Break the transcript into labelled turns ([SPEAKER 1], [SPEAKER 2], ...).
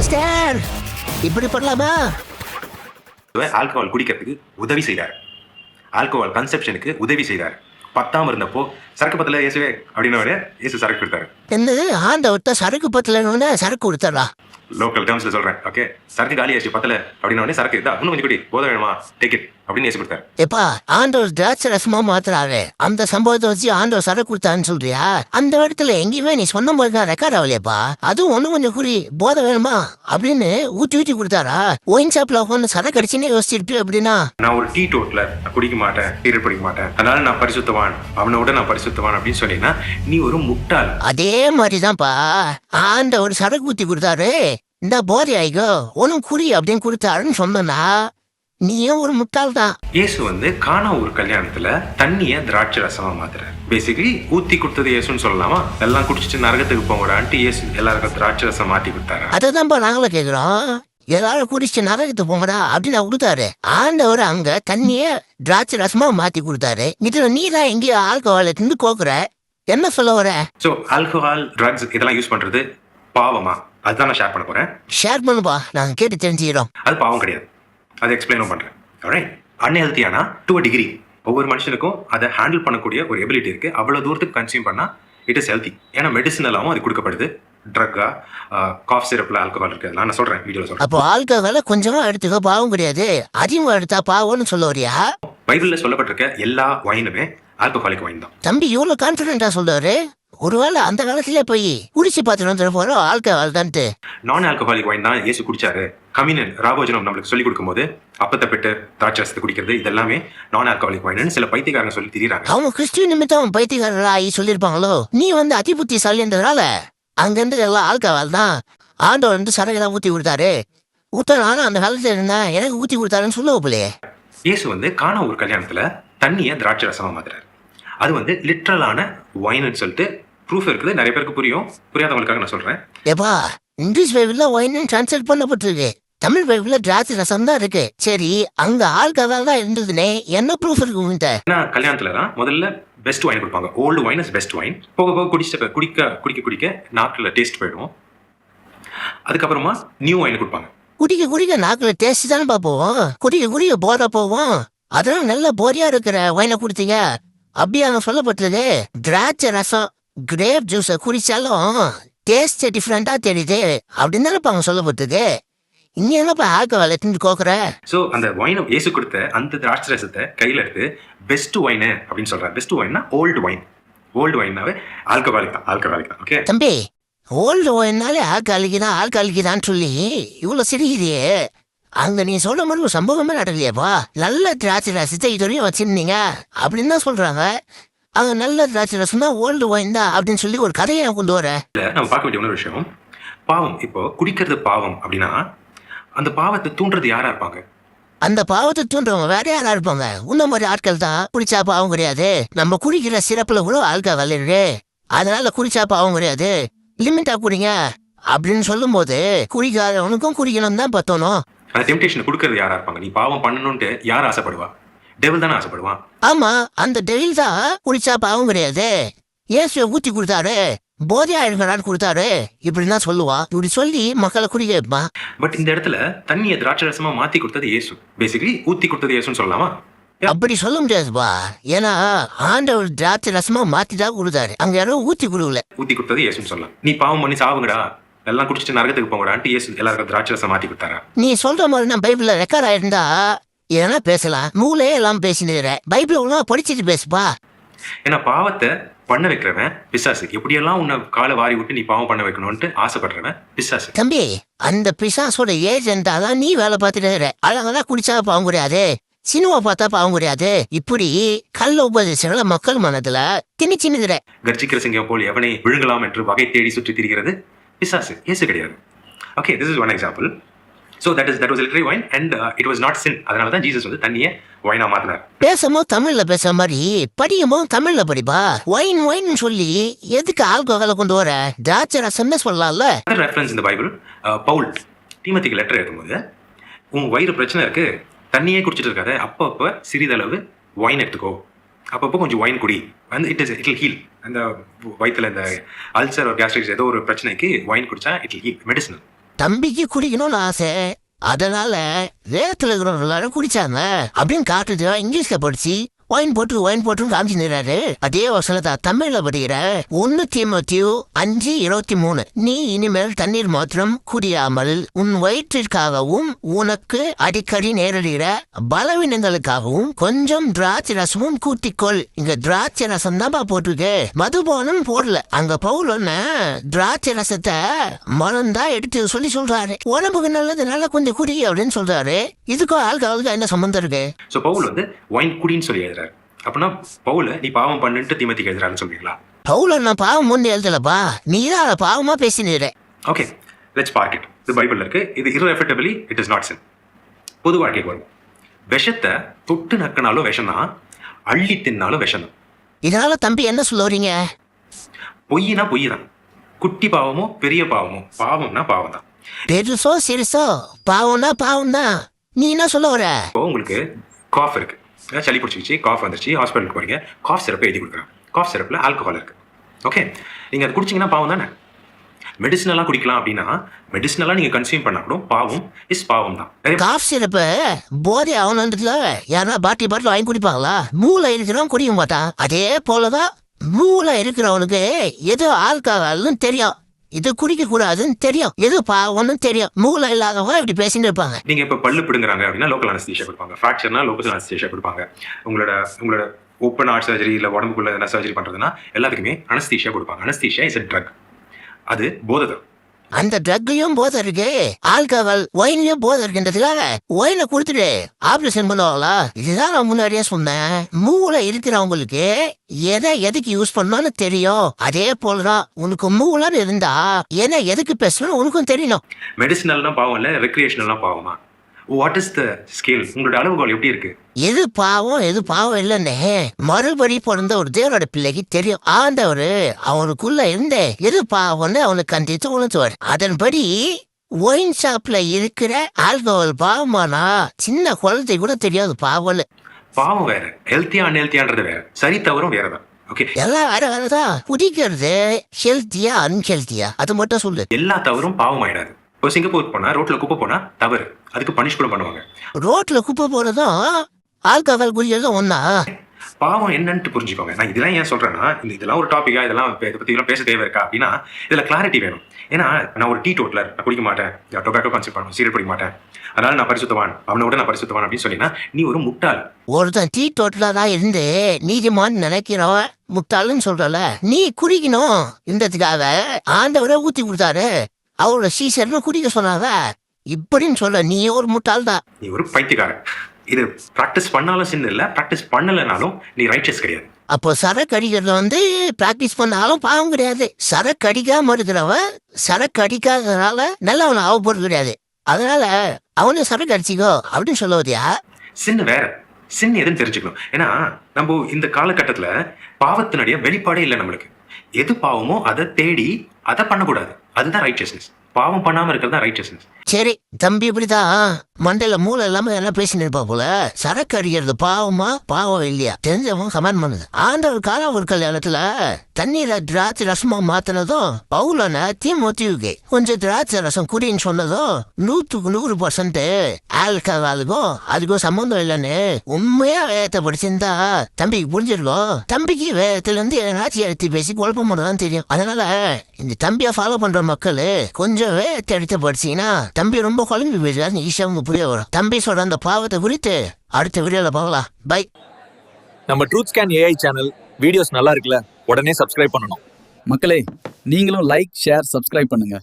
[SPEAKER 1] Master இப்படி பண்ணலாமா?
[SPEAKER 2] Alcohol குடிக்கிறதுக்கு உதவி செய்தார். ஆல்கஹால் கன்செப்ஷனுக்கு உதவி செய்தார். பத்தாம இருந்தப்போ சரக்கு பத்தல இயேசுவே அப்படின்னு இயேசு சரக்கு கொடுத்தாரு.
[SPEAKER 1] என்னது? ஆண்டவர்கிட்ட சரக்கு பத்தலன்னு சரக்கு கொடுத்தரா?
[SPEAKER 2] லோக்கல் டேர்ம்ஸ்ல சொல்றேன் ஓகே சரக்கு காலி ஆச்சு பத்தல அப்படின்ன சரக்கு இதா இன்னும் கொஞ்சம் குடி போத வேணுமா? டேக் இட் அப்படின்னு இயேசு கொடுத்தாரு.
[SPEAKER 1] எப்பா ஆண்டவர் திராட்சை ரசமா மாத்துறாரு. அந்த சம்பவத்தை வச்சு ஆண்டவர் கொடுத்தான்னு சொல்றியா? அந்த இடத்துல எங்கேயுமே நீ சொன்ன மாதிரி தான் ரெக்கார்ட் ஆகலையப்பா. அதுவும் ஒண்ணு கொஞ்சம் குடி போதை வேணுமா? அப்படின்னு ஊத்தி ஊத்தி கொடுத்தாரா? ஒயின் ஷாப்ல உட்காந்து சரக்கு அடிச்சுன்னே யோசிச்சிருப்பி அப்படின்னா
[SPEAKER 2] நான் ஒரு டீ டோட்ல குடிக்க மாட்டேன் பிடிக்க மாட்டேன். அதனால நான் பரிசுத்தவான் அவனை விட நான் பரிசுத்தவான் அப்படின்னு சொன்னீங்கன்னா நீ ஒரு முட்டாள்.
[SPEAKER 1] அதே மாதிரிதான்ப்பா. ஆண்டவர் சரக்கு ஊத்தி கொடுத்தாரு. இந்த போதை ஆயிக்கோ ஒன்னும் குடி அப்படின்னு கொடுத்தாருன்னு சொன்னா நீயும் ஒரு முட்டாள் தான்
[SPEAKER 2] இயேசு வந்து காணா ஒரு கல்யாணத்துல தண்ணிய திராட்சை ரசமா மாத்துறாரு. பேசிக்கலி ஊத்தி கொடுத்தது இயேசுன்னு சொல்லலாமா? எல்லாம் குடிச்சிட்டு நரகத்துக்கு போங்கடான்ட்டு இயேசு எல்லாருக்கும் திராட்சை ரசம் மாத்தி கொடுத்தாரு?
[SPEAKER 1] அததான்ப்பா நாங்களும் கேக்குறோம். எல்லாரும் குடிச்சு நரகத்து போங்கடா அப்படின்னு கொடுத்தாரு. ஆண்டவர் அங்க தண்ணிய திராட்சை ரசமா மாத்தி கொடுத்தாரு. இதுல நீ தான் எங்கேயோ ஆல்கஹால இருந்து கோக்குற. என்ன சொல்ல வர?
[SPEAKER 2] ஸோ ஆல்கஹால் ட்ரக்ஸ் இதெல்லாம் யூஸ் பண்றது பாவமா. அதுதான் நான் ஷேர் பண்ண போறேன்.
[SPEAKER 1] ஷேர் பண்ணுப்பா. நாங்க கேட்டு தெரிஞ்சுக்கிறோம்.
[SPEAKER 2] அது பாவம் கிடையாது. அதை எக்ஸ்பிளைனும் பண்றேன். ரைட் அன்ஹெல்த்தியானா டு அ டிகிரி ஒவ்வொரு மனுஷனுக்கும் அதை ஹேண்டில் பண்ணக்கூடிய ஒரு எபிலிட்டி இருக்கு. அவ்வளவு தூரத்துக்கு கன்சியூம் பண்ணா இட் இஸ் ஹெல்த்தி ஏன்னா மெடிசனலாவும் அது கொடுக்கப்படுது. ட்ரக்கா காஃப் சிரப்ல ஆல்கஹால் இருக்கு. நான் சொல்றேன் வீடியோல சொல்றேன்.
[SPEAKER 1] அப்போ ஆல்கஹால கொஞ்சமா எடுத்துக்க பாவம் கிடையாது. அதிகமா எடுத்தா பாவம்னு சொல்ல வரியா
[SPEAKER 2] பைபிள்ல சொல்லப்பட்டிருக்க எல்லா வைனுமே ஆல்கஹாலிக் வைன் தான்.
[SPEAKER 1] தம்பி இவ்வளவு கான்பிடண்டா சொல்றாரு. ஒருவேளை அந்த காலத்திலே போய் குடிச்சு பார்த்துட்டு போறோம் ஆல்கஹால் தான்ட்டு.
[SPEAKER 2] நான் ஆல்கஹாலிக் வைன் தான் இயேசு குடிச்சாரு. கம்யூனன் ராபோஜனம் நம்மளுக்கு சொல்லி கொடுக்கும்போது அப்பத்தை பெட்டு திராட்சரசத்தை குடிக்கிறது இதெல்லாமே நான் ஆல்கஹாலிக் வைன்னு சில பைத்தியக்காரங்க சொல்லி திரியிறாங்க.
[SPEAKER 1] அவங்க கிறிஸ்டின் நிமித்தம் பைத்தியக்காரரா ஆகி சொல்லியிருப்பாங்களோ? நீ வந்து அதிபுத்திசாலின்றதுனால அங்கிருந்து எல்லாம் ஆல்கஹால் தான். ஆண்டவர் வந்து சரகெல்லாம் ஊத்தி கொடுத்தாரு. ஊத்த நானும் அந்த காலத்துல இருந்தேன். எனக்கு ஊத்தி கொடுத்தாருன்னு சொல்ல போலையே
[SPEAKER 2] இயேசு வந்து காணா ஒரு கல்யாணத்துல தண்ணியை திராட்சை ரசமா மாத்துறாரு. அது வந்து லிட்ரலான வைன்னு சொல்லிட்டு ப்ரூஃப் இருக்குது. நிறைய பேருக்கு புரியும். புரியாதவங்களுக்காக நான் சொல்றேன்.
[SPEAKER 1] ஏப்பா இங்கிலீஷ் பைபிள்ல ஒயின்னு டிரான்ஸ்லேட் பண்ணப்பட்டிருக்கு. தமிழ் பைபிள்ல திராட்சை ரசம் தான் இருக்கு. சரி அங்க ஆல்கஹால் தான் இருந்ததுனே என்ன ப்ரூஃப் இருக்கு உங்ககிட்ட
[SPEAKER 2] கல்யாணத்துல தான் முதல்ல பெஸ்ட் வைன் கொடுப்பாங்க. Old wine is best wine போக போக குடிச்சிட்ட குடிக்க குடிக்க குடிக்க நாக்கில் டேஸ்ட் போயிடும். அதுக்கப்புறமா நியூ வைன் கொடுப்பாங்க.
[SPEAKER 1] குடிக்க குடிக்க நாக்குல டேஸ்ட் தானே போவோம் குடிக்க குடிக்க போற போவோம். அதெல்லாம் நல்ல போரியா இருக்கிற ஒயினை குடுத்தீங்க. அப்படியே அங்க சொல்லப்பட்டது திராட்சை ரசம். கிரேப் ஜூஸ குடிச்சாலும் டேஸ்ட் டிஃப்ரெண்டா தெரியுது அப்படின்னு தானே அங்க சொல்லப்பட்டது இங்க என்னப்பா ஆல்கஹால் எடுத்துட்டு கோக்குற
[SPEAKER 2] ஸோ அந்த வைனை இயேசு கொடுத்த அந்த திராட்சை ரசத்தை கையில் எடுத்து பெஸ்ட் வைனு அப்படின்னு சொல்றாரு. பெஸ்ட் வைன்னா ஓல்டு வைன் ஓல்டு வைன்னாவே ஆல்கஹாலிக் தான் ஆல்கஹாலிக் தான் ஓகே
[SPEAKER 1] தம்பி ஓல்டு ஒயின்னாலே ஆல்காலிக்கு தான் ஆல்காலிக்கு தான் சொல்லி இவ்வளோ சிரிக்குதியே அங்க நீ சொல்ற மாதிரி ஒரு சம்பவமே நடக்கலையேப்பா நல்ல திராட்சை ரசத்தை இதுவரையும் வச்சிருந்தீங்க. அப்படின்னு தான் சொல்றாங்க. அங்க நல்ல திராட்சை ரசம் தான் ஓல்டு ஒயின் தான் அப்படின்னு சொல்லி ஒரு கதையை கொண்டு வர
[SPEAKER 2] இல்ல நம்ம பார்க்க வேண்டிய இன்னொரு விஷயம். பாவம் இப்போ குடிக்கிறது பாவம் அப்படின்னா அந்த பாவத்தை தூண்டுறது யாரா இருப்பாங்க?
[SPEAKER 1] அந்த பாவத்தை தூண்டுறவங்க வேற யாரா இருப்பாங்க? உன்ன மாதிரி ஆட்கள் தான் குடிச்சா பாவம் கிடையாது. நம்ம குடிக்கிற சிறப்புல கூட ஆல்கஹால் இருக்கு அதனால குடிச்சா பாவம் கிடையாது. லிமிட்டா குடிங்க அப்படின்னு சொல்லும்போது குடிக்காதவனுக்கும் குடிக்கணும் தான் பத்தணும்.
[SPEAKER 2] அந்த டெம்டேஷனை கொடுக்கறது யாரா இருப்பாங்க? நீ பாவம் பண்ணணும்ட்டு யார் ஆசைப்படுவா? டெவில் தானே ஆசைப்படுவான்.
[SPEAKER 1] ஆமா அந்த டெவில் தான் குடிச்சா பாவம் கிடையாது. இயேசுவை ஊத்தி கொடுத்தாரு போதையா இருக்கலான்னு கொடுத்தாரு இப்படின்னு தான் சொல்லுவான். இப்படி சொல்லி மக்களை குடிக்க வைப்பான்.
[SPEAKER 2] பட் இந்த இடத்துல தண்ணியை திராட்சை ரசமா மாத்தி கொடுத்தது இயேசு. பேசிக்கலி ஊத்தி கொடுத்தது இயேசுன்னு சொல்லலாமா?
[SPEAKER 1] அப்படி சொல்ல முடியாதுப்பா ஏன்னா ஆண்டவர் திராட்சை ரசமா மாத்தி தான் கொடுத்தாரு. அங்க யாரும் ஊத்தி கொடுக்கல.
[SPEAKER 2] ஊத்தி கொடுத்தது இயேசுன்னு சொல்லலாம். நீ பாவம் பண்ணி சாவுங்கடா. எல்லாம் குடிச்சிட்டு நரகத்துக்கு போங்கடான்ட்டு இயேசு எல்லாருக்கும் திராட்சை ரசம் மாத்தி கொடுத்தாரா?
[SPEAKER 1] நீ சொல்ற மாதிரி நான் பைபிள்ல ரெக்கார்ட் ஆயிருந்தா ஏன்னா பேசலாம்? நூலே எல்லாம் பேசினுற பைபிள் ஒழுங்கா படிச்சுட்டு பேசுப்பா.
[SPEAKER 2] ஏன்னா பாவத்தை பண்ண வைக்கிறவன் பிசாசு எப்படியெல்லாம் உன்னை காலை வாரி விட்டு நீ பாவம் பண்ண வைக்கணும்ட்டு ஆசைப்படுறவன் பிசாசு
[SPEAKER 1] தம்பி அந்த பிசாசோட ஏஜென்டா தான் நீ வேலை பார்த்துட்டு அழகெல்லாம் குடிச்சா பாவம் கிடையாது சினிமா பார்த்தா பாவம் கிடையாது இப்படி கள்ள உபதேசங்களை மக்கள் மனதுல திணிச்சினுதுற
[SPEAKER 2] கர்ஜிக்கிற சிங்கம் போல் எவனை விழுங்கலாம் என்று வகை தேடி சுற்றி திரிகிறது பிசாசு. இயேசு கிடையாது. Okay this is one example so that is that was literally wine and it was not sin அதனால தான் ஜீசஸ் வந்து தண்ணியை வைனா மாத்தினார்.
[SPEAKER 1] பேசும்போது தமிழ்ல பேசுற மாதிரி படிக்கும்போது தமிழ்ல படிப்பா ஒயின் ஒயின் சொல்லி எதுக்கு ஆல்கோஹால கொண்டு வர? திராட்சை ரசம்னு சொல்லலாம்ல.
[SPEAKER 2] ரெஃபரன்ஸ் இந்த பைபிள் பவுல் தீமத்திக்கு லெட்டர் எழுதும்போது உன் வயிறு பிரச்சனை இருக்கு தண்ணியே குடிச்சிட்டு இருக்காத. அப்பப்போ சிறிதளவு ஒயின் எடுத்துக்கோ. அப்பப்போ கொஞ்சம் ஒயின் குடி. வந்து இட் இஸ் இட் ஹீல் அந்த வயிற்றுல இந்த அல்சர் ஒரு கேஸ்ட்ரிக்ஸ் ஏதோ ஒரு பிரச்சனைக்கு ஒயின் குடிச்சா இட் ஹீல் மெடிசனல்
[SPEAKER 1] தம்பிக்கு குடிக்கணும்னு ஆசை. அதனால வேத்துல இருக்கிறவங்க எல்லாரும் குடிச்சாங்க. அப்படின்னு காட்டுது இங்கிலீஷ்ல படிச்சு ஒயின் போட்டு ஒயின் போட்டு காமிச்சுறாரு அதே வசனத்தை தமிழ்ல படிக்கிற. ஒன்னு தீமத்தியு அஞ்சு இருபத்தி மூணு. நீ இனிமேல் தண்ணீர் மாத்திரம் குடியாமல் உன் வயிற்றிற்காகவும் உனக்கு அடிக்கடி நேரிடுகிற பலவீனங்களுக்காகவும் கொஞ்சம் திராட்சை ரசமும் கூட்டிக்கொள். இங்க திராட்சை ரசம் தான்ப்பா போட்டிருக்கு. மதுபானம் போடல. அங்க பவுலன்னு திராட்சை ரசத்தை மருந்தா எடுத்து சொல்லி சொல்றாரு. உடம்புக்கு நல்லது நல்லா கொஞ்சம் குடி அப்படின்னு சொல்றாரு. இதுக்கும் ஆளுக்கு என்ன சம்பந்தம் இருக்கு?
[SPEAKER 2] பவுல் வந்து ஒயின் குடின்னு சொல்லி அப்படின்னா பவுல நீ பாவம் பண்ணுன்ட்டு தீமத்திக்கு எழுதுறாருன்னு சொல்றீங்களா?
[SPEAKER 1] பவுல நான் பாவம் முன்னு எழுதலப்பா. நீ தான் அதை பாவமா பேசினீர.
[SPEAKER 2] ஓகே லெட்ஸ் பார்க் இட் இது பைபிள்ல இருக்கு. இது irrefutable it is not sin. பொது வாழ்க்கைக்கு வரும் விஷத்தை தொட்டு நக்கினாலும் விஷம் தான் அள்ளி தின்னாலும் விஷம் தான்
[SPEAKER 1] இதனால தம்பி என்ன சொல்ல வரீங்க
[SPEAKER 2] பொய்னா பொய் தான் குட்டி பாவமோ பெரிய பாவமோ பாவம்னா பாவம் தான்
[SPEAKER 1] பெருசோ சிறுசோ பாவம்னா பாவம் தான் நீ என்ன சொல்ல வர
[SPEAKER 2] இப்போ உங்களுக்கு காஃப் இருக்கு. சளி பிடிச்சிக்கிச்சு காஃப் வந்துருச்சு ஹாஸ்பிட்டலுக்கு போகிறீங்க காஃப் சிறப்பு எழுதி கொடுக்குறாங்க காஃப் சிரப்பில் ஆல்கஹால் இருக்குது ஓகே நீங்கள் அது குடிச்சிங்கன்னா பாவம் தானே? மெடிசினெல்லாம் குடிக்கலாம் அப்படின்னா மெடிசனெல்லாம் நீங்கள் கன்சியூம் பண்ணா கூட பாவம் இஸ் பாவம் தான்.
[SPEAKER 1] காஃப் சிறப்பு போதை ஆகணுன்றதுல யாரா பாட்டி பாட்டில் வாங்கி குடிப்பாங்களா? மூளை இருக்கிறவன் குடிக்க பார்த்தா அதே போலதான் மூளை இருக்கிறவனுக்கு எது ஆல்கஹால்னு தெரியும். இது குடிக்க கூடாதுன்னு தெரியும். எது பாவம்னு தெரியும். மூளை இல்லாதவங்க இப்படி பேசிட்டு இருப்பாங்க.
[SPEAKER 2] நீங்க இப்ப பல்லு பிடுங்குறாங்க அப்படின்னா லோக்கல் அனஸ்தீஷா கொடுப்பாங்க. ஃபிராக்சர்னா லோக்கல் அனஸ்தீஷா கொடுப்பாங்க. உங்களோட உங்களோட ஓப்பன் ஹார்ட் சர்ஜரி இல்லை உடம்புக்குள்ள எதனா சர்ஜரி பண்றதுன்னா எல்லாத்துக்குமே அனஸ்தீஷியா கொடுப்பாங்க. அனஸ்தீஷா இஸ் அ ட்ரக் அது போதை
[SPEAKER 1] அந்த ட்ரக்கையும் போதை இருக்கு. ஆல்கஹால் ஒயின்லயும் போதை இருக்குன்றதுக்காக ஒயினை கொடுத்துட்டு ஆபரேஷன் பண்ணுவாங்களா? இதுதான் நான் முன்னாடியே சொன்னேன். மூளை இருக்கிறவங்களுக்கு எதை எதுக்கு யூஸ் பண்ணணும்னு தெரியும். அதே போலதான் உனக்கு மூளைன்னு இருந்தா எதை எதுக்கு பேசணும்னு உனக்கும் தெரியணும்.
[SPEAKER 2] மெடிசினல்லாம் பாவம் இல்ல ரெக்ரியேஷனல்லாம் பாவமா? வாட் இஸ் த ஸ்கேல் உங்களோட அளவுகோல் எப்படி இருக்கு?
[SPEAKER 1] எது பாவம் எது பாவம் இல்லைன்னு மறுபடி பிறந்த ஒரு தேவனோட பிள்ளைக்கு தெரியும். ஆண்டவர் அவனுக்குள்ள இருந்த எது பாவம்னு அவனுக்கு கண்டித்து உணர்த்துவார். அதன்படி ஒயின் ஷாப்ல இருக்கிற ஆல்கஹால் பாவமானா சின்ன குழந்தை கூட தெரியாது பாவம்னு.
[SPEAKER 2] பாவம் வேற. ஹெல்த்தியா அன்ஹெல்த்தியான்றது வேற. சரி தவறும் வேற தான் ஓகே
[SPEAKER 1] எல்லாம் வேற வேறதான் குடிக்கிறது ஹெல்த்தியா அன்ஹெல்த்தியா அது மட்டும் சொல்லு.
[SPEAKER 2] எல்லா தவறும் பாவம் ஆயிடாது இப்போ சிங்கப்பூர் போனா ரோட்ல குப்பை போனா தவறு. அதுக்கு பனிஷ் கூட பண்ணுவாங்க.
[SPEAKER 1] ரோட்ல குப்பை போறதும் ஆல்கஹால் குடிக்கிறதும் ஒன்னா
[SPEAKER 2] பாவம் என்னன்ட்டு புரிஞ்சுக்கோங்க. நான் இதெல்லாம் ஏன் சொல்றேன்னா இந்த இதெல்லாம் ஒரு டாபிக்கா இதெல்லாம் இதை பத்தி எல்லாம் பேச தேவை இருக்கா அப்படின்னா இதுல கிளாரிட்டி வேணும். ஏன்னா நான் ஒரு டீ டோட்லர் நான் குடிக்க மாட்டேன். டொபாக்கோ கன்சியூம் பண்ணுவேன் சீரியல் பிடிக்க மாட்டேன். அதனால நான் பரிசுத்தவான். அவனை விட நான் பரிசுத்தவான் அப்படின்னு சொன்னீங்கன்னா நீ ஒரு முட்டாள்.
[SPEAKER 1] ஒருத்தன் டீ டோட்டலா இருந்து நீதிமான் நினைக்கிறவன் முட்டாளுன்னு சொல்றல. நீ குடிக்கணும் இன்றதுக்காக ஆண்டவரை ஊத்தி கொடுத்தாரு. அவரோட சீசர்னு குடிக்க சொன்னாவ. இப்படின்னு சொல்ல நீ ஒரு முட்டாள் தான்
[SPEAKER 2] நீ ஒரு பைத்தியக்காரன். இது ப்ராக்டிஸ் பண்ணாலும் சின்ன இல்லை ப்ராக்டிஸ் பண்ணலைனாலும் நீ ரைட்டஸ் கிடையாது.
[SPEAKER 1] அப்போ சரக்கு அடிக்கிறது வந்து பிராக்டிஸ் பண்ணாலும் பாவம் கிடையாது. சரக்கு அடிக்காம இருக்கிறவன் சரக்கு அடிக்காததுனால நல்லவன் ஆக போறது கிடையாது. அதனால அவனே சரக்கு அடிச்சிக்கோ அப்படின்னு சொல்ல வரியா
[SPEAKER 2] சின்ன வேற. சின்ன எதுன்னு தெரிஞ்சுக்கணும். ஏன்னா நம்ம இந்த காலகட்டத்துல பாவத்தினுடைய வெளிப்பாடே இல்லை நம்மளுக்கு. எது பாவமோ அதை தேடி அதை பண்ணக்கூடாது. அதுதான் ரைச்சஸ்னஸ் பாவம் பண்ணாம இருக்கிறது தான்
[SPEAKER 1] சரி தம்பி இப்படிதான். மண்டையில மூளை இல்லாம என்ன பேசின்னு இருப்பா போல. சரக்கு அடிக்கிறது பாவமா பாவம் இல்லையா? தெரிஞ்சவன் கமெண்ட் பண்ணுது. ஆண்டவர் காலாவூர் கல்யாணத்துல தண்ணீரை திராட்சை ரசமா மாத்தினதும் பவுலன தீமோத்தியுக்கு கொஞ்சம் திராட்சை ரசம் குடின்னு சொன்னதும் நூத்துக்கு நூறு பர்சன்ட் ஆல்கஹாலுக்கும் அதுக்கும் சம்மந்தம் இல்லைன்னு உண்மையா வேகத்தை படிச்சிருந்தா தம்பிக்கு புரிஞ்சிருக்கும். தம்பிக்கு வேகத்துல இருந்து ஏதாச்சும் எடுத்து பேசி குழப்பம் தான் தெரியும். அதனால இந்த தம்பியை ஃபாலோ பண்ற மக்கள் கொஞ்சம் வேகத்தை எடுத்து படிச்சீங்கன்னா தம்பி ரொம்ப குழம்பி போயிடுறாரு. ஈஸியா உங்களுக்கு புரிய வரும். தம்பி சொல்ற அந்த பாவத்தை குறித்து அடுத்த வீடியோல பார்க்கலாம் பை
[SPEAKER 3] நம்ம truth scan AI channel videos நல்லா இருக்குல்ல? உடனே சப்ஸ்கிரைப் பண்ணணும்.
[SPEAKER 4] மக்களே நீங்களும் லைக் ஷேர் சப்ஸ்கிரைப் பண்ணுங்க.